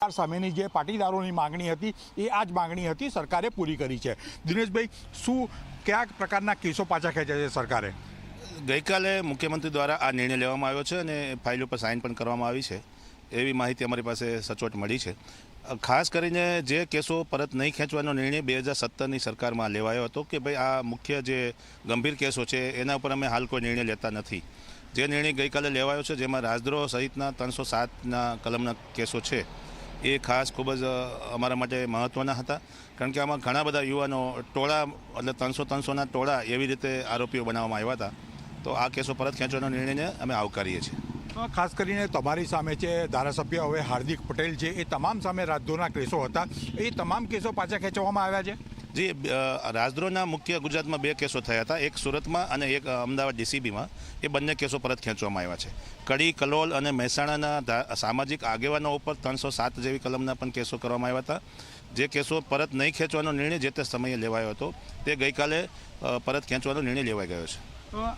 સરકાર સામેની જે પાટીદારોની માંગણી હતી, એ આ જ માંગણી હતી સરકારે પૂરી કરી છે. દિનેશભાઈ, શું, કયા પ્રકારના કેસો પાછા ખેંચ્યા છે સરકારે? ગઈકાલે મુખ્યમંત્રી દ્વારા આ નિર્ણય લેવામાં આવ્યો છે અને ફાઇલ ઉપર સાઇન પણ કરવામાં આવી છે. એવી માહિતી અમારી પાસે સચોટ મળી છે. ખાસ કરીને જે કેસો પરત નહીં ખેંચવાનો નિર્ણય બે હજાર સત્તરની સરકારમાં લેવાયો હતો કે ભાઈ આ મુખ્ય જે ગંભીર કેસો છે, એના ઉપર અમે હાલ કોઈ નિર્ણય લેતા નથી. જે નિર્ણય ગઈકાલે લેવાયો છે, જેમાં રાજદ્રોહ સહિતના ત્રણસો સાતના કલમના કેસો છે. એ ખાસ ખૂબ જ અમારા માટે મહત્ત્વના હતા. કારણ કે આમાં ઘણા બધા યુવાનો ટોળા, એટલે ત્રણસો ત્રણસોના ટોળા એવી રીતે આરોપીઓ બનાવવામાં આવ્યા હતા. તો આ કેસો પરત ખેંચવાનો નિર્ણયને અમે આવકારીએ છીએ. ખાસ કરીને તમારી સામે છે ધારાસભ્ય હવે હાર્દિક પટેલ છે. એ તમામ સામે રાજદ્રોહના કેસો હતા. એ તમામ કેસો પાછા ખેંચવામાં આવ્યા છે? જી રાજદ્રોહના મુખ્ય ગુજરાતમાં બે કેસો થયા હતા. એક સુરતમાં અને એક અમદાવાદ ડીસીબીમાં. એ બંને કેસો પરત ખેંચવામાં આવ્યા છે. કડી કલોલ અને મહેસાણાના સામાજિક આગેવાનો ઉપર ત્રણસો સાત જેવી કલમના પણ કેસો કરવામાં આવ્યા હતા. જે કેસો પરત નહીં ખેંચવાનો નિર્ણય જે તે સમયે લેવાયો હતો તે ગઈકાલે પરત ખેંચવાનો નિર્ણય લેવાઈ ગયો છે.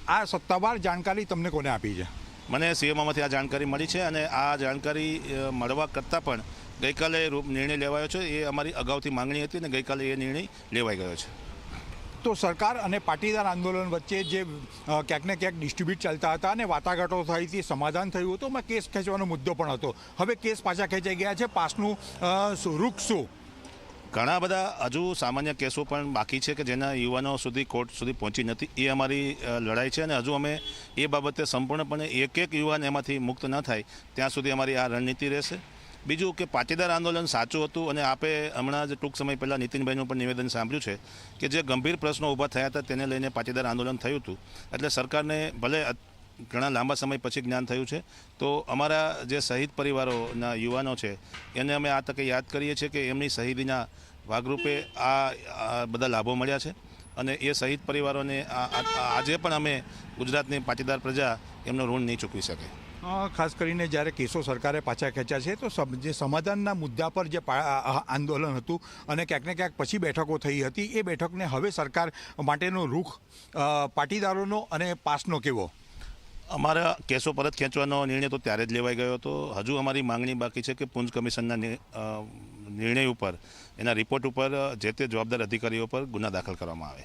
આ સત્તાવાર જાણકારી તમને કોને આપી છે? મને સીએમઓમાંથી આ જાણકારી મળી છે અને આ જાણકારી મળવા કરતાં પણ ગઈકાલે રૂપ નિર્ણય લેવાયો છે એ અમારી અગાઉથી માંગણી હતી અને ગઈકાલે એ નિર્ણય લેવાઈ ગયો છે. તો સરકાર અને પાટીદાર આંદોલન વચ્ચે જે ક્યાંક ને ક્યાંક ડિસ્ટ્રીબ્યુટ ચાલતા હતા અને વાટાઘાટો થઈ હતી સમાધાન થયું હતું એમાં કેસ ખેંચવાનો મુદ્દો પણ હતો. હવે કેસ પાછા ખેંચાઈ ગયા છે પાસનું રૂખ શું ઘણા બધા હજુ સામાન્ય કેસો પણ બાકી છે કે જેના યુવાનો સુધી કોર્ટ સુધી પહોંચી નથી એ અમારી લડાઈ છે અને હજુ અમે એ બાબતે સંપૂર્ણપણે એક એક યુવાન એમાંથી મુક્ત ન થાય ત્યાં સુધી અમારી આ રણનીતિ રહેશે. બીજું કે પાટીદાર આંદોલન સાચું હતું અને આપે હમણાં જ ટૂંક સમય પહેલાં નીતિનભાઈનું પણ નિવેદન સાંભળ્યું છે કે જે ગંભીર પ્રશ્નો ઊભા થયા હતા તેને લઈને પાટીદાર આંદોલન થયું હતું. એટલે સરકારને ભલે ઘણા લાંબા સમય પછી જ્ઞાન થયું છે, તો અમારા જે શહીદ પરિવારોના યુવાનો છે, એને અમે આ તકે યાદ કરીએ છીએ કે એમની શહીદીના ભાગરૂપે આ બધા લાભો મળ્યા છે. અને એ શહીદ પરિવારોને આજે પણ અમે ગુજરાતની પાટીદાર પ્રજા એમનું ઋણ નહીં ચૂકવી શકે ખાસ કરીને જ્યારે કેસો સરકારે પાછા ખેંચ્યા છે, તો જે સમાધાનના મુદ્દા પર જે આંદોલન હતું અને ક્યાંક ને ક્યાંક પછી બેઠકો થઈ હતી, એ બેઠકને હવે સરકાર માટેનો રૂખ પાટીદારોનો અને પાસનો કેવો? અમારા કેસો પરત ખેંચવાનો નિર્ણય તો ત્યારે જ લેવાઈ ગયો હતો. હજુ અમારી માંગણી બાકી છે કે પુંજ કમિશનના નિર્ણય ઉપર, એના રિપોર્ટ ઉપર જે તે જવાબદાર અધિકારીઓ પર ગુના દાખલ કરવામાં આવે.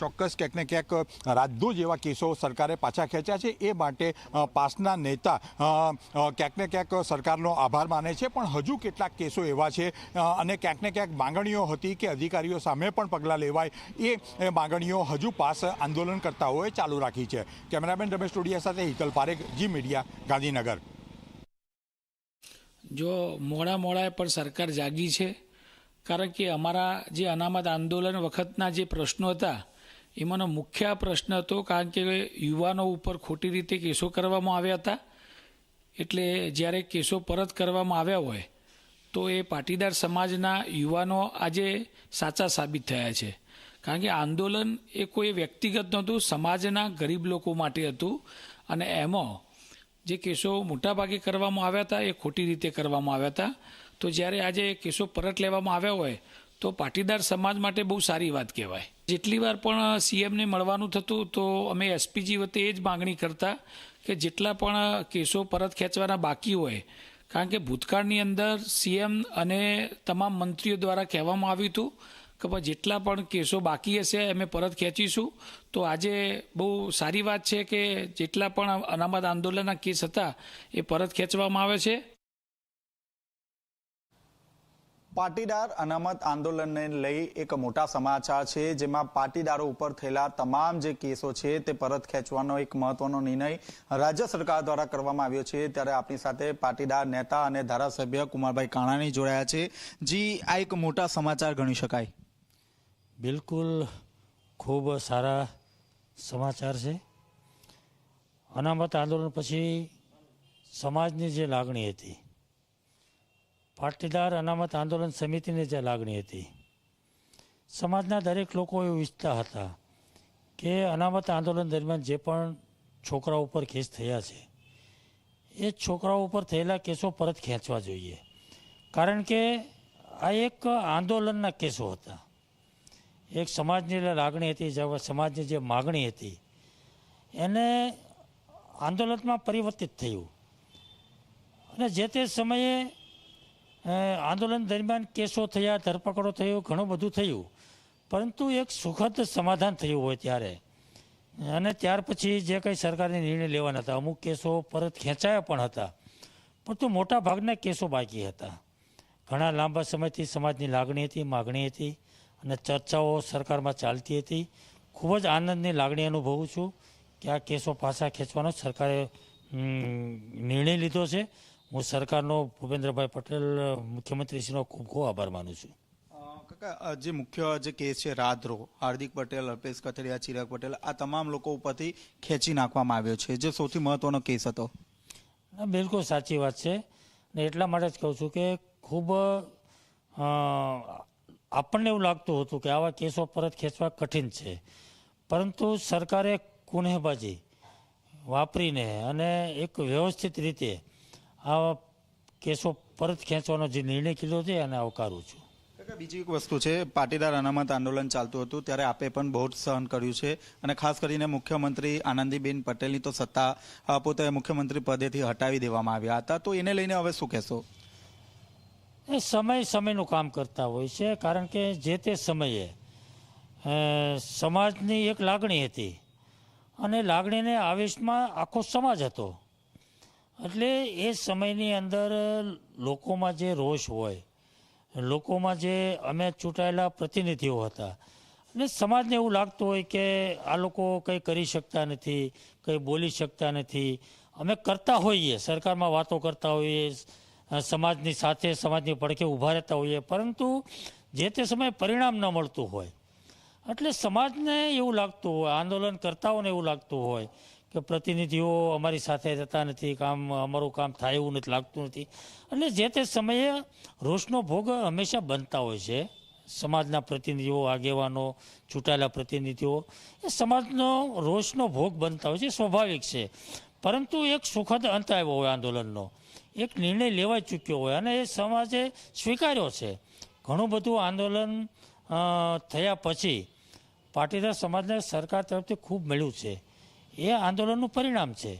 ચોક્કસ ક્યાંક ને ક્યાંક રાજદ્રોહ જેવા કેસો સરકારે પાછા ખેંચ્યા છે. એ માટે પાસના નેતા ક્યાંક ને ક્યાંક સરકારનો આભાર માને છે. પણ હજુ કેટલાક કેસો એવા છે અને ક્યાંક ને ક્યાંક માંગણીઓ હતી કે અધિકારીઓ સામે પણ પગલાં લેવાય. એ એ માંગણીઓ હજુ પાસ આંદોલનકર્તાઓએ ચાલુ રાખી છે. કેમેરામેન રમેશ ટોડિયા સાથે હિતલ પારેખ, જી મીડિયા, ગાંધીનગર. જો મોડા મોડાએ પણ સરકાર જાગી છે કારણ કે અમારા જે અનામત આંદોલન વખતના જે પ્રશ્નો હતા, એમાંનો મુખ્ય પ્રશ્ન હતો કારણ કે યુવાનો ઉપર ખોટી રીતે કેસો કરવામાં આવ્યા હતા. એટલે જ્યારે કેસો પરત કરવામાં આવ્યા હોય, તો એ પાટીદાર સમાજના યુવાનો આજે સાચા સાબિત થયા છે. કારણ કે આંદોલન એ કોઈ વ્યક્તિગત નહોતું, સમાજના ગરીબ લોકો માટે હતું. અને એમાં જે કેસો મોટાભાગે કરવામાં આવ્યા હતા, એ ખોટી રીતે કરવામાં આવ્યા હતા. તો જ્યારે આજે કેસો પરત લેવામાં આવ્યા હોય, તો પાટીદાર સમાજ માટે બહુ સારી વાત કહેવાય. જેટલી વાર પણ સીએમને મળવાનું થતું, તો અમે એસપીજી વતે એ જ માગણી કરતા કે જેટલા પણ કેસો પરત ખેંચવાના બાકી હોય, કારણ કે ભૂતકાળની અંદર સીએમ અને તમામ મંત્રીઓ દ્વારા કહેવામાં આવ્યું હતું કે જેટલા પણ કેસો બાકી હશે, અમે પરત ખેંચીશું. તો આજે બહુ સારી વાત છે કે જેટલા પણ અનામત આંદોલનના કેસ હતા, એ પરત ખેંચવામાં આવે છે. પાટીદાર અનામત આંદોલનને લઈ એક મોટા સમાચાર છે, જેમાં પાટીદારો ઉપર થયેલા તમામ જે કેસો છે, તે પરત ખેંચવાનો એક મહત્વનો નિર્ણય રાજ્ય સરકાર દ્વારા કરવામાં આવ્યો છે. ત્યારે આપણી સાથે પાટીદાર નેતા અને ધારાસભ્ય કુમારભાઈ કાણાણી જોડાયા છે. જી, આ એક મોટા સમાચાર ગણી શકાય. બિલકુલ ખૂબ સારા સમાચાર છે. અનામત આંદોલન પછી સમાજની જે લાગણી હતી પાટીદાર અનામત આંદોલન સમિતિની જે લાગણી હતી. સમાજના દરેક લોકો એવું ઈચ્છતા હતા કે અનામત આંદોલન દરમિયાન જે પણ છોકરા ઉપર કેસ થયા છે, એ છોકરાઓ ઉપર થયેલા કેસો પરત ખેંચવા જોઈએ. કારણ કે આ એક આંદોલનના કેસો હતા. એક સમાજની લાગણી હતી, જે સમાજની જે માગણી હતી, એને આંદોલનમાં પરિવર્તિત થયું. અને જે તે સમયે આંદોલન દરમિયાન કેસો થયા, ધરપકડો થયો, ઘણું બધું થયું. પરંતુ એક સુખદ સમાધાન થયું હોય ત્યારે. અને ત્યાર પછી જે કંઈ સરકારને નિર્ણય લેવાના હતા, અમુક કેસો પરત ખેંચાયા પણ હતા. પરંતુ મોટા ભાગના કેસો બાકી હતા. ઘણા લાંબા સમયથી સમાજની લાગણી હતી, માગણી હતી અને ચર્ચાઓ સરકારમાં ચાલતી હતી. ખૂબ જ આનંદની લાગણી અનુભવું છું કે આ કેસો પાછા ખેંચવાનો સરકારે નિર્ણય લીધો છે. હું સરકારનો ભૂપેન્દ્રભાઈ પટેલ મુખ્યમંત્રીશ્રીનો ખૂબ ખૂબ આભાર માનું છું. કાકા જે મુખ્ય જે કેસ છે રાધરો હાર્દિક પટેલ અલ્પેશ કથિરિયા ચિરાગ પટેલ આ તમામ લોકો ઉપરથી ખેંચી નાખવામાં આવ્યો છે. જે સૌથી મહત્વનો કેસ હતો. બિલકુલ સાચી વાત છે. ને એટલા માટે જ કહું છું કે ખૂબ આપણને એવું લાગતું હતું કે આવા કેસો પરત ખેંચવા કઠિન છે. પરંતુ સરકારે કુનેબાજી વાપરીને અને એક વ્યવસ્થિત રીતે આવા કેસો પરત ખેંચવાનો જે નિર્ણય કીધો છે એને આવકારું છું. બીજી એક વસ્તુ છે પાટીદાર અનામત આંદોલન ચાલતું હતું ત્યારે આપે પણ બહુ જ સહન કર્યું છે. અને ખાસ કરીને મુખ્યમંત્રી આનંદીબેન પટેલની તો સત્તા પોતે મુખ્યમંત્રી પદેથી હટાવી દેવામાં આવ્યા હતા. તો એને લઈને હવે શું કહેશો? એ સમય સમયનું કામ કરતા હોય છે કારણ કે જે તે સમયે સમાજની એક લાગણી હતી. અને લાગણીને આવેશમાં આખો સમાજ હતો. એટલે એ સમયની અંદર લોકોમાં જે રોષ હોય, લોકોમાં જે અમે ચૂંટાયેલા પ્રતિનિધિઓ હતા, અને સમાજને એવું લાગતું હોય કે આ લોકો કંઈ કરી શકતા નથી, કંઈ બોલી શકતા નથી. અમે કરતા હોઈએ, સરકારમાં વાતો કરતા હોઈએ સમાજની સાથે, સમાજની પડખે ઊભા રહેતા હોઈએ, પરંતુ જે તે સમયે પરિણામ ન મળતું હોય, એટલે સમાજને એવું લાગતું હોય, આંદોલન કરતાઓને એવું લાગતું હોય કે પ્રતિનિધિઓ અમારી સાથે જતા નથી, કામ, અમારું કામ થાય એવું નથી, લાગતું નથી. અને જે તે સમયે રોષનો ભોગ હંમેશા બનતા હોય છે. સમાજના પ્રતિનિધિઓ, આગેવાનો, ચૂંટાયેલા પ્રતિનિધિઓ, એ સમાજનો રોષનો ભોગ બનતા હોય છે સ્વાભાવિક છે. પરંતુ એક સુખદ અંત આવ્યો હોય આંદોલનનો. એક નિર્ણય લેવાઈ ચૂક્યો હોય અને એ સમાજે સ્વીકાર્યો છે. ઘણું બધું આંદોલન થયા પછી પાટીદાર સમાજને સરકાર તરફથી ખૂબ મળ્યું છે. એ આંદોલનનું પરિણામ છે.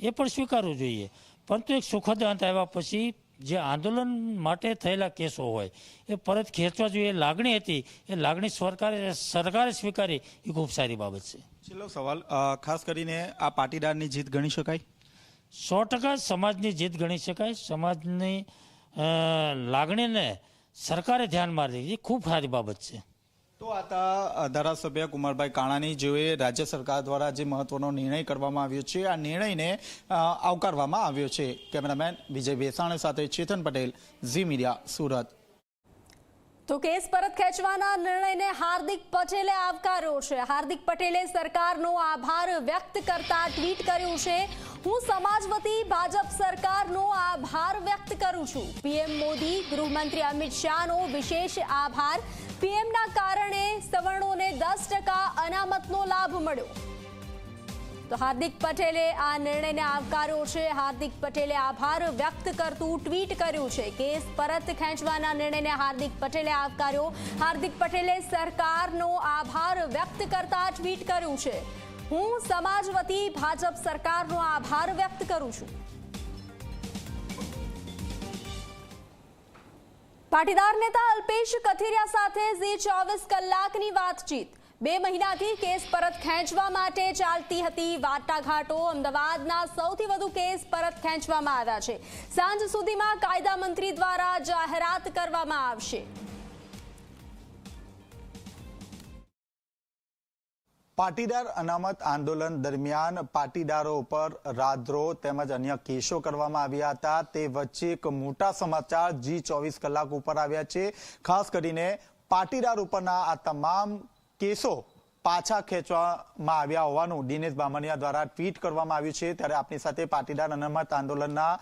એ પણ સ્વીકારવું જોઈએ. પરંતુ એક સુખદ અંત આવ્યા પછી જે આંદોલન માટે થયેલા કેસો હોય એ પરત ખેંચવા જોઈએ. લાગણી હતી. એ લાગણી સરકારે સરકારે સ્વીકારી. એ ખૂબ સારી બાબત છે. છેલ્લો સવાલ ખાસ કરીને આ પાટીદારની જીત ગણી શકાય? સો ટકા સમાજની જીત ગણી શકાય. સમાજની લાગણીને સરકારે ધ્યાનમાં લીધી એ ખૂબ સારી બાબત છે. તો આતા ધારાસભ્ય કુમારભાઈ કાણાની જેઓએ રાજ્ય સરકાર દ્વારા જે મહત્વનો નિર્ણય કરવામાં આવ્યો છે, આ નિર્ણયને આવકારવામાં આવ્યો છે. કેમેરામેન વિજય ભેસાણ સાથે ચેતન પટેલ, ઝી મીડિયા, સુરત. તો કેસ પરત ખેંચવાના નિર્ણયને હાર્દિક પટેલે આવકાર્યો છે. હાર્દિક પટેલે સરકારનો આભાર વ્યક્ત કરતા ટ્વીટ કર્યું છે. હું સમાજ વતી ભાજપ સરકારનો આભાર વ્યક્ત કરું છું. પીએમ મોદી, ગૃહમંત્રી અમિત શાહનો વિશેષ આભાર. પીએમના કારણે સવર્ણોને દસ ટકા અનામતનો લાભ મળ્યો. તો હાર્દિક પટેલે આ નિર્ણયને આવકાર્યો છે. હાર્દિક પટેલે આભાર વ્યક્ત કરતું ટ્વીટ કર્યું છે. કેસ પરત ખેંચવાના નિર્ણયને હાર્દિક પટેલે આવકાર્યો. હાર્દિક પટેલે સરકારનો આભાર વ્યક્ત કરતા ટ્વીટ કર્યું છે. હું સમાજ વતી ભાજપ સરકારનો આભાર વ્યક્ત કરું છું. પાટીદાર નેતા અલ્પેશ કથિરિયા સાથે ઝી ચોવીસ કલાકની વાતચીત. બે મહિનાથી કેસ પરત ખેંચવા માટે ચાલતી હતી વાટાઘાટો. અમદાવાદના સૌથી વધુ કેસ પરત ખેંચવામાં આવ્યા છે. સાંજ સુધીમાં કાયદા મંત્રી દ્વારા જાહેરાત કરવામાં આવશે. પાટીદાર અનામત આંદોલન દરમિયાન પાટીદારો ઉપર રાદ્રોહ તેમજ અન્ય કેસો કરવામાં આવ્યા હતા. તે વચ્ચે એક મોટા સમાચાર જી ચોવીસ કલાક ઉપર આવ્યા છે. ખાસ કરીને પાટીદાર ઉપરના આ તમામ કેસો પાછા ખેંચવામાં આવ્યા હોવાનું દિનેશ બામણિયા દ્વારા ટ્વીટ કરવામાં આવ્યું છે. ત્યારે આપણી સાથે પાટીદાર અનામત આંદોલનના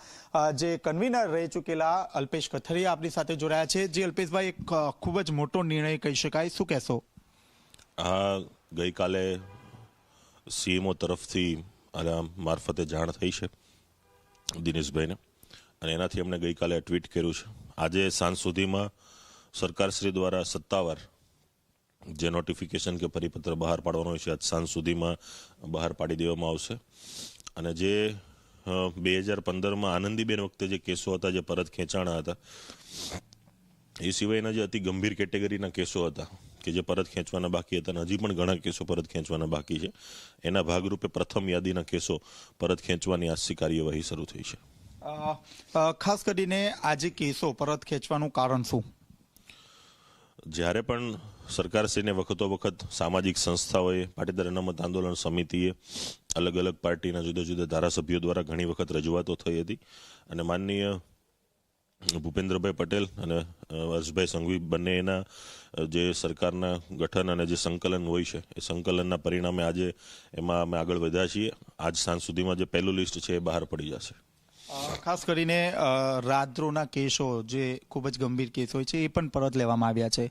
જે કન્વીનર રહી ચૂકેલા અલ્પેશ કથરિયા આપણી સાથે જોડાયા છે. જે અલ્પેશભાઈ, એક ખૂબ જ મોટો નિર્ણય કહી શકાય. શું કહેશો? ગઈકાલે સીએમઓ તરફથી આના મારફતે જાણ થઈ છે દિનેશભાઈને. અને એનાથી એમણે ગઈકાલે ટ્વીટ કર્યું છે. આજે સાંજ સુધીમાં સરકારશ્રી દ્વારા સત્તાવાર જે નોટિફિકેશન કે પરિપત્ર બહાર પાડવાનો છે, આજ સાંજ સુધીમાં બહાર પાડી દેવામાં આવશે. અને જે બે હજાર પંદરમાં આનંદીબેન વખતે જે કેસો હતા, જે પરત ખેંચાણા હતા, એ સિવાયના જે અતિ ગંભીર કેટેગરીના કેસો હતા કે જે પરત ખેંચવાના બાકી હતા અને હજી પણ ઘણા કેસો પરત ખેંચવાના બાકી છે. એના ભાગરૂપે પ્રથમ યાદીના કેસો પરત ખેંચવાની આજથી કાર્યવાહી શરૂ થઈ છે. ખાસ કરીને આજે કેસો પરત ખેંચવાનું કારણ શું? જ્યારે પણ સરકારશ્રીને વખતો વખત સામાજિક સંસ્થાઓએ પાટીદાર અનામત આંદોલન સમિતિએ અલગ અલગ પાર્ટીના જુદા જુદા ધારાસભ્યો દ્વારા ઘણી વખત રજૂઆતો થઈ હતી. અને માનનીય ભૂપેન્દ્રભાઈ પટેલ અને હર્ષભાઈ સંઘવી બંને એના જે સરકારના ગઠન અને જે સંકલન હોય છે એ સંકલનના પરિણામે આજે એમાં અમે આગળ વધ્યા છીએ. આજ સાંજ સુધીમાં જે પહેલું લિસ્ટ છે એ બહાર પડી જશે. ખાસ કરીને રાત્રોના કેસો જે ખૂબ જ ગંભીર કેસ હોય છે એ પણ પરત લેવામાં આવ્યા છે.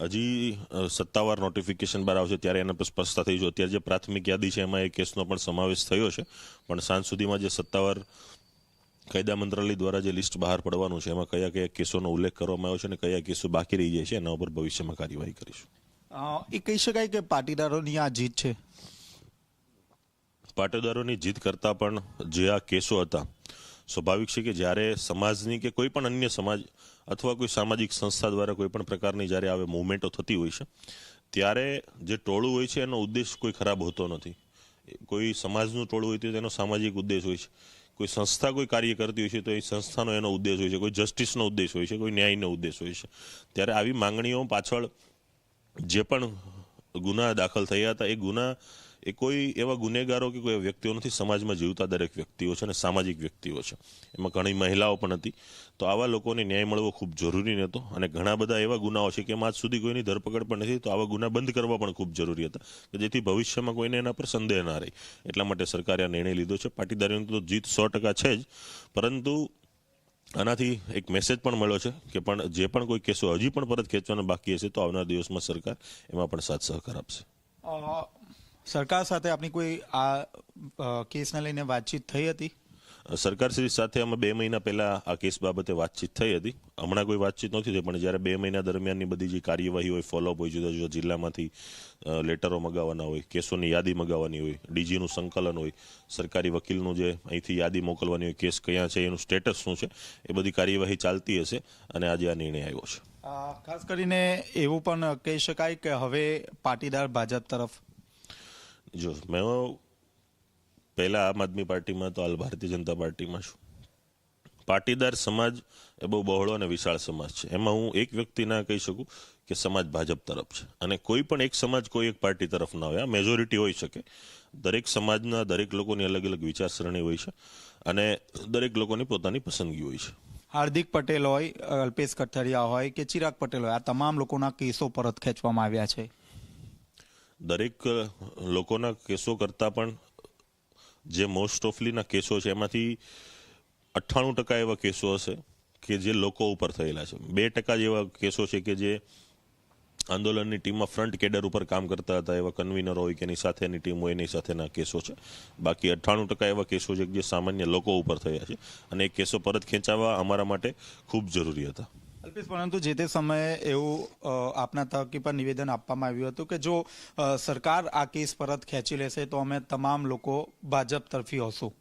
હજી સત્તાવાર નોટિફિકેશન બહાર આવશે ત્યારે એના પર સ્પષ્ટતા થઈ જો અત્યારે જે પ્રાથમિક યાદી છે એમાં એ કેસનો પણ સમાવેશ થયો છે. પણ સાંજ સુધીમાં જે સત્તાવાર કાયદા મંત્રાલય દ્વારા જે લિસ્ટ બહાર પડવાનું છે એમાં કયા કયા કેસોનો ઉલ્લેખ કરવામાં આવ્યો છે અને કયા કેસો બાકી રહી જાય છે એના ઉપર ભવિષ્યમાં કાર્યવાહી કરીશું. એ કહી શકાય કે પાટીદારોની આ જીત છે? પાટીદારોની જીત કરતાં પણ જે આ કેસો હતા સ્વાભાવિક છે કે જ્યારે સમાજની કે કોઈ પણ અન્ય સમાજ અથવા કોઈ સામાજિક સંસ્થા દ્વારા કોઈ પણ પ્રકારની જ્યારે આવે મૂવમેન્ટો થતી હોય છે ત્યારે જે ટોળું હોય છે એનો ઉદ્દેશ કોઈ ખરાબ હોતો નથી. કોઈ સમાજનું ટોળું હોય તો તેનો સામાજિક ઉદ્દેશ હોય છે. કોઈ સંસ્થા કોઈ કાર્ય કરતી હોય છે તો એ સંસ્થાનો એનો ઉદ્દેશ હોય છે, કોઈ જસ્ટિસનો ઉદ્દેશ હોય છે, કોઈ ન્યાયનો ઉદ્દેશ હોય છે. ત્યારે આવી માંગણીઓ પાછળ જે પણ ગુના દાખલ થયા હતા, એ ગુના એ કોઈ એવા ગુનેગારો કે કોઈ વ્યક્તિઓ નથી, સમાજમાં જીવતા દરેક વ્યક્તિઓ છે અને સામાજિક વ્યક્તિઓ છે. એમાં ઘણી મહિલાઓ પણ હતી. તો આવા લોકોને ન્યાય મળવો ખૂબ જરૂરી નહોતો અને ઘણા બધા એવા ગુનાઓ છે કે આજ સુધી કોઈની ધરપકડ પણ નથી, તો આવા ગુના બંધ કરવા પણ ખૂબ જરૂરી હતા કે જેથી ભવિષ્યમાં કોઈને એના પર સંદેહ ના રહે. એટલા માટે સરકારે આ નિર્ણય લીધો છે. પાટીદારીઓની તો જીત સો ટકા છે જ. પરંતુ આનાથી એક મેસેજ પણ મળ્યો છે કે પણ જે પણ કોઈ કેસો હજી પણ પરત ખેંચવાના બાકી હશે તો આવનાર દિવસમાં સરકાર એમાં પણ સાથ સહકાર આપશે. સરકાર સાથે આપની કોઈ આ કેસને લઈને વાતચીત થઈ હતી? સરકારશ્રી સાથે અમે બે મહિના પહેલા આ કેસ બાબતે વાતચીત થઈ હતી. હમણાં કોઈ વાતચીત નહોતી થઈ પણ જ્યારે બે મહિના દરમિયાનની બધી જે કાર્યવાહી હોય ફોલોઅપ હોય જુદા જુદા જિલ્લામાંથી લેટરો મગાવવાના હોય કેસોની યાદી મગાવવાની હોય ડીજીનું સંકલન હોય સરકારી વકીલનું જે અહીંથી યાદી મોકલવાની હોય કેસ કયા છે એનું સ્ટેટસ શું છે એ બધી કાર્યવાહી ચાલતી હશે અને આજે આ નિર્ણય આવ્યો છે. ખાસ કરીને એવું પણ કહી શકાય કે હવે પાટીદાર ભાજપ તરફ જો, મેં પહેલાં આમ આદમી પાર્ટીમાં તો હાલ ભારતીય જનતા પાર્ટીમાં છું. પાટીદાર સમાજ એ બહુ બહોળો અને વિશાળ સમાજ છે. એમાં હું એક વ્યક્તિ ના કહી શકું કે સમાજ ભાજપ તરફ છે. અને કોઈ પણ એક સમાજ કોઈ એક પાર્ટી તરફ ના હોય. આ મેજોરિટી હોઈ શકે. દરેક સમાજના દરેક લોકોની અલગ અલગ વિચારસરણી હોય છે અને દરેક લોકોની પોતાની પસંદગી હોય છે. હાર્દિક પટેલ હોય, અલ્પેશ કઠરિયા હોય કે ચિરાગ પટેલ હોય, આ તમામ લોકોના કેસો પરત ખેંચવામાં આવ્યા છે. દરેક લોકોના કેસો કરતાં પણ જે મોસ્ટ ઓફલીના કેસો છે, એમાંથી અઠ્ઠાણું ટકા એવા કેસો હશે કે જે લોકો ઉપર થયેલા છે. બે ટકા જેવા કેસો છે કે જે આંદોલનની ટીમમાં ફ્રન્ટ કેડર ઉપર કામ કરતા હતા, એવા કન્વીનર હોય કે એની સાથેની ટીમ હોય, એની સાથેના કેસો છે. બાકી અઠ્ઠાણું ટકા એવા કેસો છે જે સામાન્ય લોકો ઉપર થયા છે. અને એ કેસો પરત ખેંચાવવા અમારા માટે ખૂબ જરૂરી હતા. અલ્પેશ, પરંતુ જે તે સમયે એવું આપના તરફથી પર નિવેદન આપવામાં આવ્યું હતું કે જો સરકાર આ કેસ પરત ખેંચી લેશે, તો અમે તમામ લોકો ભાજપ તરફી હશું.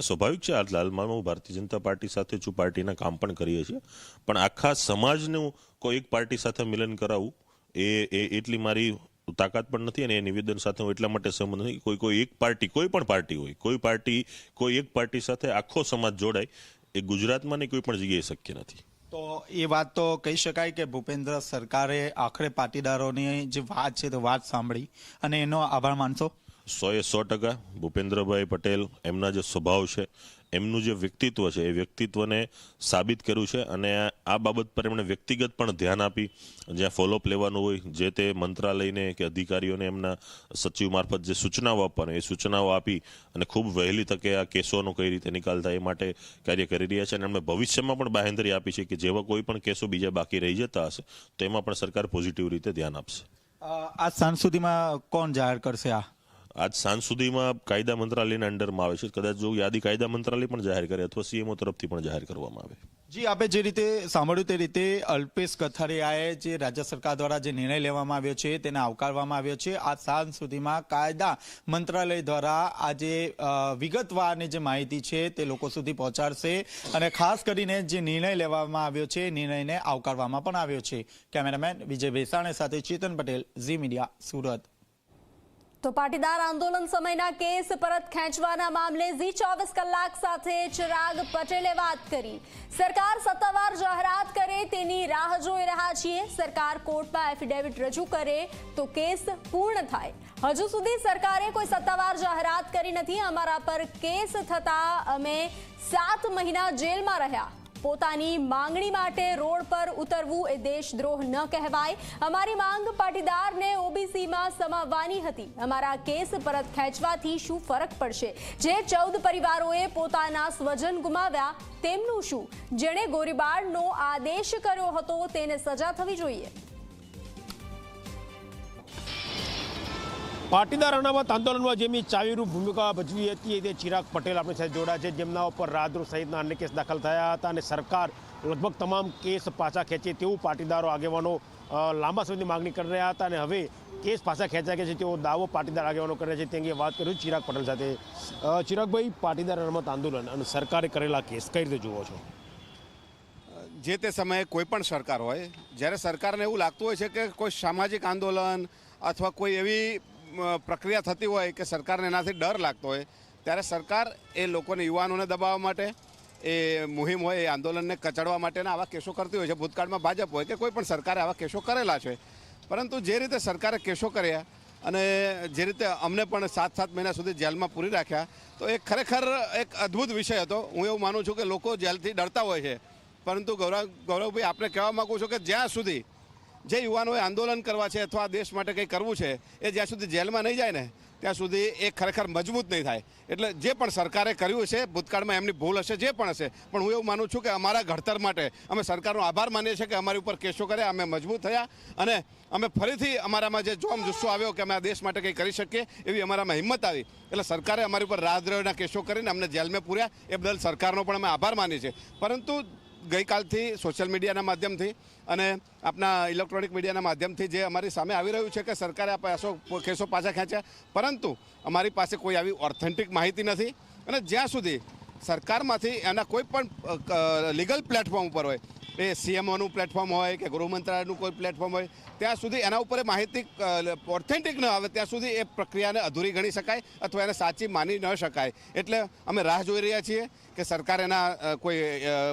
સ્વાભાવિક છે હાલ- હાલમાં હું ભારતીય જનતા પાર્ટી સાથે છું, પાર્ટીના કામ પણ કરીએ છીએ. પણ આખા સમાજનું કોઈ એક પાર્ટી સાથે મિલન કરાવવું એ એ, એટલી મારી તાકાત પણ નથી અને એ નિવેદન સાથે હું એટલા માટે સહમત નથી કોઈ કોઈ એક પાર્ટી, કોઈ પણ પાર્ટી હોય, કોઈ પાર્ટી, કોઈ એક પાર્ટી સાથે આખો સમાજ જોડાય, એ ગુજરાતમાં ને કોઈ પણ જગ્યાએ શક્ય નથી. તો એ વાત તો કહી શકાય કે ભૂપેન્દ્ર સરકારે આખરે પાટીદારોની જે વાત છે તો વાત સાંભળી. અને એનો આભાર માનશો. સોએ સો ટકા. ભૂપેન્દ્રભાઈ પટેલ એમના જે સ્વભાવ છે એમનું જે વ્યક્તિત્વ છે, એ વ્યક્તિત્વને સાબિત કર્યું છે અને આ બાબત પર એમણે વ્યક્તિગત પણ ધ્યાન આપી. જ્યાં ફોલોઅપ લેવાનું હોય, જે તે મંત્રાલયને કે અધિકારીઓને એમના સચિવ મારફત જે સૂચનાઓ આપવાની, એ સૂચનાઓ આપી અને ખૂબ વહેલી તકે આ કેસોનો કઈ રીતે નિકાલ થાય એ માટે કાર્ય કરી રહ્યા છે અને એમણે ભવિષ્યમાં પણ બાહેંધરી આપી છે કે જેવા કોઈ પણ કેસો બીજા બાકી રહી જતા હશે તો એમાં પણ સરકાર પોઝિટિવ રીતે ધ્યાન આપશે. આ સાંજ સુધીમાં કોણ જાહેર કરશે આ? આજ સાંજ સુધીમાં કાયદા મંત્રાલયના અંડરમાં આવે છે. કદાચ જો યાદી કાયદા મંત્રાલય પણ જાહેર કરે અથવા સીએમઓ તરફથી પણ જાહેર કરવામાં આવે. જી, આપે જે રીતે સાંભળ્યું તે રીતે અલ્પેશ કથારિયાએ જે રાજ્ય સરકાર દ્વારા જે નિર્ણય લેવામાં આવ્યો છે તેને આવકારવામાં આવ્યો છે. આ સાંજ સુધીમાં કાયદા મંત્રાલય દ્વારા આજે જે વિગતવારની જે માહિતી છે તે લોકો સુધી પહોંચાડશે અને ખાસ કરીને જે નિર્ણય લેવામાં આવ્યો છે નિર્ણયને આવકારવામાં પણ આવ્યો છે. કેમેરામેન વિજય ભેસાણે સાથે ચેતન પટેલ, ઝી મીડિયા, સુરત. તો પાટીદાર આંદોલન સમયના કેસ પરત ખેંચવાના મામલે ઝી ચોવીસ કલાક સાથે ચિરાગ પટેલે વાત કરી. સરકાર સત્તાવાર જાહેરાત કરે તેની રાહ જોઈ રહ્યા છીએ. સરકાર કોર્ટમાં એફિડેવિટ રજૂ કરે તો કેસ પૂર્ણ થાય. હજુ સુધી સરકારે કોઈ સત્તાવાર જાહેરાત કરી નથી. અમારા પર કેસ થતા અમે સાત મહિના જેલમાં રહ્યા. પોતાની માંગણી માટે રોડ પર ઉતરવું એ દેશદ્રોહ ન કહેવાય. અમારી માંગ પાટીદારને ઓબીસીમાં સમાવવાની હતી. અમારા કેસ પરત ખેંચવાથી શું ફરક પડશે? જે ચૌદ પરિવારોએ પોતાના સ્વજન ગુમાવ્યા, તેમનું શું? જેણે ગોળીબારનો આદેશ કર્યો હતો, તેને સજા થવી જોઈએ. પાટીદાર અનામત આંદોલનમાં જેમની ચાવીરૂપ ભૂમિકા ભજવી હતી તે ચિરાગ પટેલ આપણી સાથે જોડા છે. જેમના ઉપર રાજદ્રોહ સહિતના અન્ય કેસ દાખલ થયા હતા અને સરકાર લગભગ તમામ કેસ પાછા ખેંચે તેવું પાટીદારો આગેવાનો લાંબા સમયની માગણી કરી રહ્યા હતા અને હવે કેસ પાછા ખેંચાઈ ગયા છે તેવો દાવો પાટીદાર આગેવાનો કરે છે. તે અંગે વાત કર્યું ચિરાગ પટેલ સાથે. ચિરાગભાઈ, પાટીદાર અનામત આંદોલન અને સરકારે કરેલા કેસ કઈ રીતે જુઓ છો? જે તે સમયે કોઈ પણ સરકાર હોય, જ્યારે સરકારને એવું લાગતું હોય છે કે કોઈ સામાજિક આંદોલન અથવા કોઈ એવી પ્રક્રિયા થતી હોય કે સરકારને એનાથી ડર લાગતો હોય, ત્યારે સરકાર એ લોકોને, યુવાનોને દબાવવા માટે, એ મુહિમ હોય, એ આંદોલનને કચડવા માટેના આવા કેસો કરતી હોય છે. ભૂતકાળમાં ભાજપ હોય કે કોઈ પણ સરકારે આવા કેસો કરેલા છે. પરંતુ જે રીતે સરકારે કેસો કર્યા અને જે રીતે અમને પણ સાત સાત મહિના સુધી જેલમાં પૂરી રાખ્યા, તો એ ખરેખર એક અદ્ભુત વિષય હતો. હું એવું માનું છું કે લોકો જેલથી ડરતા હોય છે. પરંતુ ગૌરવ, ગૌરવભાઈ આપણે કહેવા માગું છું કે જ્યાં સુધી જે યુવાનોએ આંદોલન કરવા છે અથવા દેશ માટે કંઈ કરવું છે, એ જ્યાં સુધી જેલમાં નહીં જાય ને, ત્યાં સુધી એ ખરેખર મજબૂત નહીં થાય. એટલે જે પણ સરકારે કર્યું છે ભૂતકાળમાં એમની ભૂલ હશે, જે પણ હશે, પણ હું એવું માનું છું કે અમારા ઘડતર માટે અમે સરકારનો આભાર માનીએ છીએ કે અમારી ઉપર કેસો કર્યા, અમે મજબૂત થયા અને અમે ફરીથી અમારામાં જે જોમ જુસ્સો આવ્યો કે અમે આ દેશ માટે કંઈ કરી શકીએ, એવી અમારામાં હિંમત આવી. એટલે સરકારે અમારી ઉપર રાહદ્રોહના કેસો કરીને અમને જેલમાં પૂર્યા, એ બદલ સરકારનો પણ અમે આભાર માનીએ છીએ. પરંતુ ગઈકાલથી સોશિયલ મીડિયાના માધ્યમથી અને આપના ઇલેક્ટ્રોનિક મીડિયાના માધ્યમથી જે અમારી સામે આવી રહ્યું છે કે સરકારે આ પાછો કેસો પાછા ખેંચ્યા. પરંતુ અમારી પાસે કોઈ આવી ઓથેન્ટિક માહિતી નથી અને જ્યાં સુધી સરકારમાંથી એના કોઈ પણ લીગલ પ્લેટફોર્મ ઉપર હોય એ સીએમઓનું પ્લેટફોર્મ હોય કે ગૃહ મંત્રાલયનું કોઈ પ્લેટફોર્મ હોય, ત્યાં સુધી એના ઉપર માહિતી ઓથેન્ટિક ન આવે, ત્યાં સુધી એ પ્રક્રિયાને અધૂરી ગણી શકાય અથવા એને સાચી માની ન શકાય. એટલે અમે રાહ જોઈ રહ્યા છીએ કે સરકાર એના કોઈ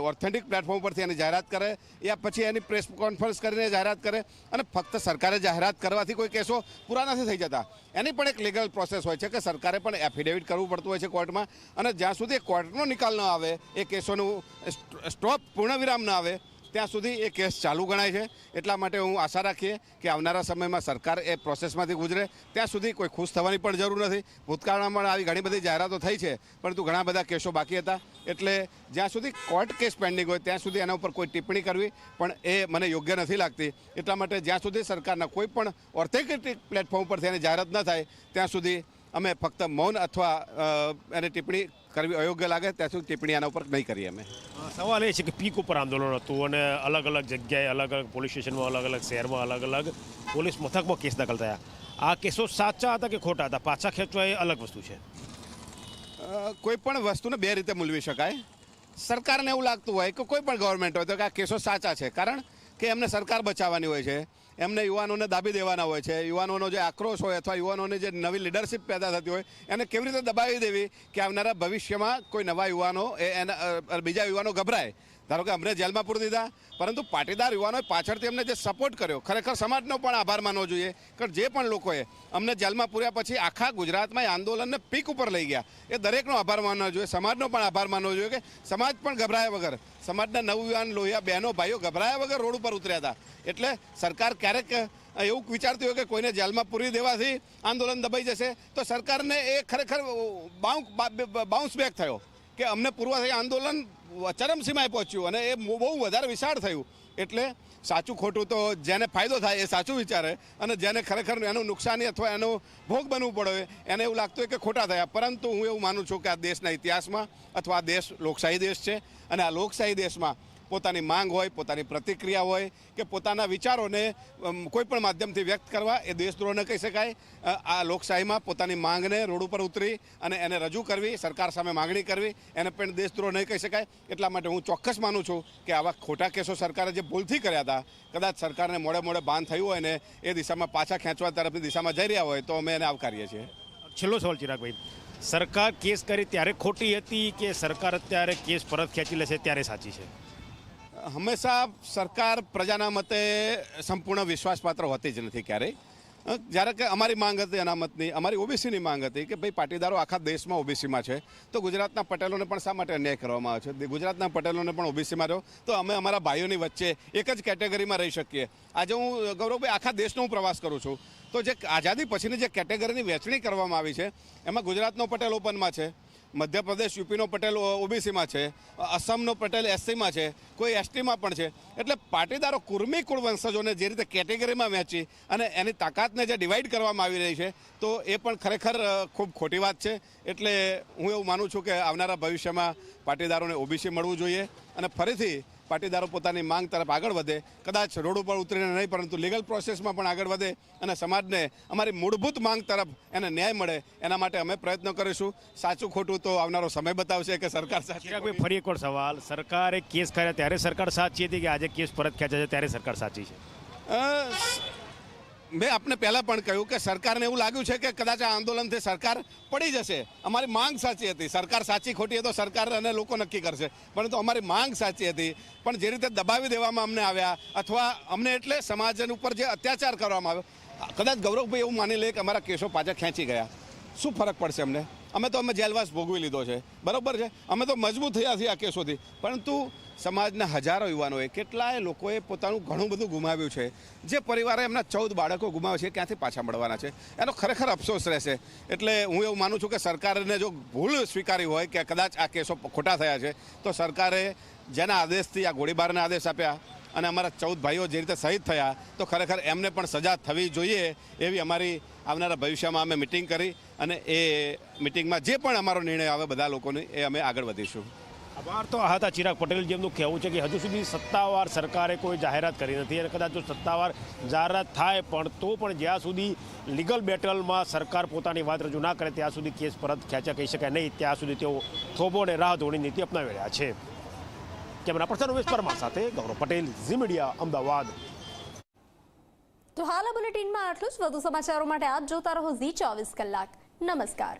ઓથેન્ટિક પ્લેટફોર્મ પરથી એની જાહેરાત કરે યા પછી એની પ્રેસ કોન્ફરન્સ કરીને જાહેરાત કરે અને ફક્ત સરકારે જાહેરાત કરવાથી કોઈ કેસો પૂરા નથી થઈ જતા. એની પણ એક લીગલ પ્રોસેસ હોય છે કે સરકારે પણ એફિડેવિટ કરવું પડતું હોય છે કોર્ટમાં અને જ્યાં સુધી કોર્ટનો નિકાલ ન આવે, એ કેસોનું સ્ટોપ પૂર્ણવિરામ ન આવે ત્યાં સુધી એ કેસ ચાલુ ગણાય છે. એટલા માટે હું આશા રાખીએ કે આવનારા સમયમાં સરકાર એ પ્રોસેસમાંથી ગુજરે. ત્યાં સુધી કોઈ ખુશ થવાની પણ જરૂર નથી. ભૂતકાળમાં પણ આવી ઘણી બધી જાહેરાતો થઈ છે, પરંતુ ઘણા બધા કેસો બાકી હતા. એટલે જ્યાં સુધી કોર્ટ કેસ પેન્ડિંગ હોય, ત્યાં સુધી એના ઉપર કોઈ ટિપ્પણી કરવી પણ એ મને યોગ્ય નથી લાગતી. એટલા માટે જ્યાં સુધી સરકારના કોઈ પણ ઓથેન્ટિક પ્લેટફોર્મ પરથી એની જાહેરાત ન થાય, ત્યાં સુધી અમે ફક્ત મૌન અથવા એની ટિપ્પણી કરવી અયોગ્ય લાગે ત્યાં સુધી ટિપ્પણી આના ઉપર નહીં કરીએ અમે. સવાલ એ છે કે પીક ઉપર આંદોલન હતું અને અલગ અલગ જગ્યાએ અલગ અલગ પોલીસ સ્ટેશનમાં અલગ અલગ શહેરમાં અલગ અલગ પોલીસ મથકમાં કેસ દાખલ થયા. આ કેસો સાચા હતા કે ખોટા હતા? પાછા ખેંચવા એ અલગ વસ્તુ છે. કોઈ પણ વસ્તુને બે રીતે મૂલવી શકાય. સરકારને એવું લાગતું હોય કે કોઈ પણ ગવર્મેન્ટ હોય તો કે આ કેસો સાચા છે. કારણ કે એમને સરકાર બચાવવાની હોય છે. એમને યુવાનોને દાબી દેવાના હોય છે. યુવાનોનો જે આક્રોશ હોય અથવા યુવાનોને જે નવી લીડરશિપ પેદા થતી હોય, એને કેવી રીતે દબાવી દેવી કે આવનારા ભવિષ્યમાં કોઈ નવા યુવાનો એ એના બીજા યુવાનો ગભરાય? ધારો કે અમને જેલમાં પૂરી દીધા, પરંતુ પાટીદાર યુવાનોએ પાછળથી અમને જે સપોર્ટ કર્યો, ખરેખર સમાજનો પણ આભાર માનવો જોઈએ. કારણ જે પણ લોકોએ અમને જેલમાં પૂર્યા પછી આખા ગુજરાતમાં એ આંદોલનને પીક ઉપર લઈ ગયા. એ દરેકનો આભાર માનવો જોઈએ, સમાજનો પણ આભાર માનવો જોઈએ કે સમાજ પણ ગભરાયા વગર, સમાજના નવયુવાન લોહિયા બહેનો ભાઈઓ ગભરાયા વગર રોડ ઉપર ઉતર્યા હતા. એટલે સરકાર ક્યારેક એવું વિચારતી હોય કે કોઈને જેલમાં પૂરી દેવાથી આંદોલન દબાઈ જશે, તો સરકારને એ ખરેખર બાઉન્સ બેક થયો કે અમને પૂર્વથી આંદોલન ચરમસીમાએ પહોંચ્યું અને એ બહુ વધારે વિશાળ થયું. એટલે સાચું ખોટું તો જેને ફાયદો થાય એ સાચું વિચારે અને જેને ખરેખર એનું નુકસાની અથવા એનો ભોગ બનવું પડે એને એવું લાગતું હોય કે ખોટા થયા. પરંતુ હું એવું માનું છું કે આ દેશના ઇતિહાસમાં અથવા આ દેશ લોકશાહી દેશ છે અને આ લોકશાહી દેશમાં પોતાની માંગ હોય, પોતાની પ્રતિક્રિયા હોય કે પોતાના વિચારોને કોઈપણ માધ્યમથી વ્યક્ત કરવા એ દેશદ્રોહ ન કહી શકાય. આ લોકશાહીમાં પોતાની માંગને રોડ ઉપર ઉતરી અને એને રજૂ કરવી, સરકાર સામે માંગણી કરવી, એને પણ દેશદ્રોહ નહીં કહી શકાય. એટલા માટે હું ચોક્કસ માનું છું કે આવા ખોટા કેસો સરકારે જે ભૂલથી કર્યા હતા, કદાચ સરકારને મોડે મોડે બાંધ થયું હોય ને એ દિશામાં પાછા ખેંચવા તરફની દિશામાં જઈ રહ્યા હોય તો અમે એને આવકારીએ છીએ. છેલ્લો સવાલ, ચિરાગભાઈ. સરકાર કેસ કરી ત્યારે ખોટી હતી કે સરકાર અત્યારે કેસ પરત ખેંચી લેશે ત્યારે સાચી છે? હંમેશા સરકાર પ્રજાના મતે સંપૂર્ણ વિશ્વાસપાત્ર હોતી જ નથી ક્યારેય. જ્યારે કે અમારી માંગ હતી અનામતની અમારી ઓબીસીની માંગ હતી કે ભાઈ પાટીદારો આખા દેશમાં ઓબીસીમાં છે, તો ગુજરાતના પટેલોને પણ શા માટે અન્યાય કરવામાં આવે છે? ગુજરાતના પટેલોને પણ ઓબીસીમાં રહો તો અમે અમારા ભાઈઓની વચ્ચે એક જ કેટેગરીમાં રહી શકીએ. આજે હું, ગૌરવભાઈ, આખા દેશનો હું પ્રવાસ કરું છું. તો જે આઝાદી પછીની જે કેટેગરીની વહેંચણી કરવામાં આવી છે, એમાં ગુજરાતનો પટેલ ઓપનમાં છે. મધ્યપ્રદેશ યુપીનો પટેલ ઓબીસીમાં છે અસમનો પટેલ એસસીમાં છે, કોઈ એસટીમાં પણ છે. એટલે પાટીદારો કુર્મી કુળ વંશજોને જે રીતે કેટેગરીમાં વહેંચી અને એની તાકાતને જે ડિવાઈડ કરવામાં આવી રહી છે, તો એ પણ ખરેખર ખૂબ ખોટી વાત છે. એટલે હું એવું માનું છું કે આવનારા ભવિષ્યમાં પાટીદારોને ઓબીસી મળવું જોઈએ અને ફરીથી પાટીદારો પોતાની માંગ તરફ આગળ વધે. કદાચ રોડ ઉપર ઉતરીને નહીં પરંતુ લીગલ પ્રોસેસમાં પણ આગળ વધે અને સમાજને અમારી મૂળભૂત માંગ તરફ એને ન્યાય મળે એના માટે અમે પ્રયત્ન કરીશું. સાચું ખોટું તો આવનારો સમય બતાવશે કે સરકાર સાચી ફરી એક સવાલ. સરકારે કેસ કર્યા ત્યારે સરકાર સાચી હતી કે આજે કેસ પરત ખેંચે છે ત્યારે સરકાર સાચી છે? મેં આપને પહેલાં પણ કહ્યું કે સરકારને એવું લાગ્યું છે કે કદાચ આ આંદોલનથી સરકાર પડી જશે. અમારી માંગ સાચી હતી. સરકાર સાચી ખોટી તો સરકાર અને લોકો નક્કી કરશે. પરંતુ અમારી માંગ સાચી હતી. પણ જે રીતે દબાવી દેવામાં અમને આવ્યા અથવા અમને એટલે સમાજ ઉપર જે અત્યાચાર કરવામાં આવ્યો, કદાચ ગૌરવભાઈ એવું માની લે કે અમારા કેસો પાછા ખેંચી ગયા. શું ફરક પડશે અમને? અમે તો અમે જેલવાસ ભોગવી લીધો છે. બરાબર છે? અમે તો મજબૂત થયા છીએ આ કેસોથી. પરંતુ સમાજના હજારો યુવાનોએ, કેટલાય લોકોએ પોતાનું ઘણું બધું ગુમાવ્યું છે. જે પરિવારે એમના ચૌદ બાળકો ગુમાવે છે ક્યાંથી પાછા મળવાના છે? એનો ખરેખર અફસોસ રહેશે. એટલે હું એવું માનું છું કે સરકારને જો ભૂલ સ્વીકારી હોય કે કદાચ આ કેસો ખોટા થયા છે, તો સરકારે જેના આદેશથી આ ગોળીબારના આદેશ આપ્યા અને અમારા ચૌદ ભાઈઓ જે રીતે શહીદ થયા, તો ખરેખર એમને પણ સજા થવી જોઈએ એવી અમારી આવનારા ભવિષ્યમાં અમે મિટિંગ કરી અને એ મિટિંગમાં જે પણ અમારો નિર્ણય આવે બધા લોકોને, એ અમે આગળ વધીશું. આભાર તો આ હતા ચિરાગ પટેલ જેમનું કહેવું છે કે હજુ સુધી સત્તાવાર સરકારે કોઈ જાહેરાત કરી નથી અને કદાચ જો સત્તાવાર જાહેરાત થાય પણ તો પણ જ્યાં સુધી લીગલ બેટલમાં સરકાર પોતાની વાત રજૂ ના કરે ત્યાં સુધી કેસ પરત ખેંચા કહી શકાય નહીં. ત્યાં સુધી તેઓ થોભો અને રાહ ધોની નીતિ અપનાવી રહ્યા છે. કેમેરા પર્સન ઉમેશ પરમાર સાથે ગૌરવ પટેલ, ઝી મીડિયા, અમદાવાદ. તો હાલ બુલેટિનમાં આટલું જ. વધુ સમાચારો માટે આપ જોતા રહો ઝી ચોવીસ કલાક. નમસ્કાર.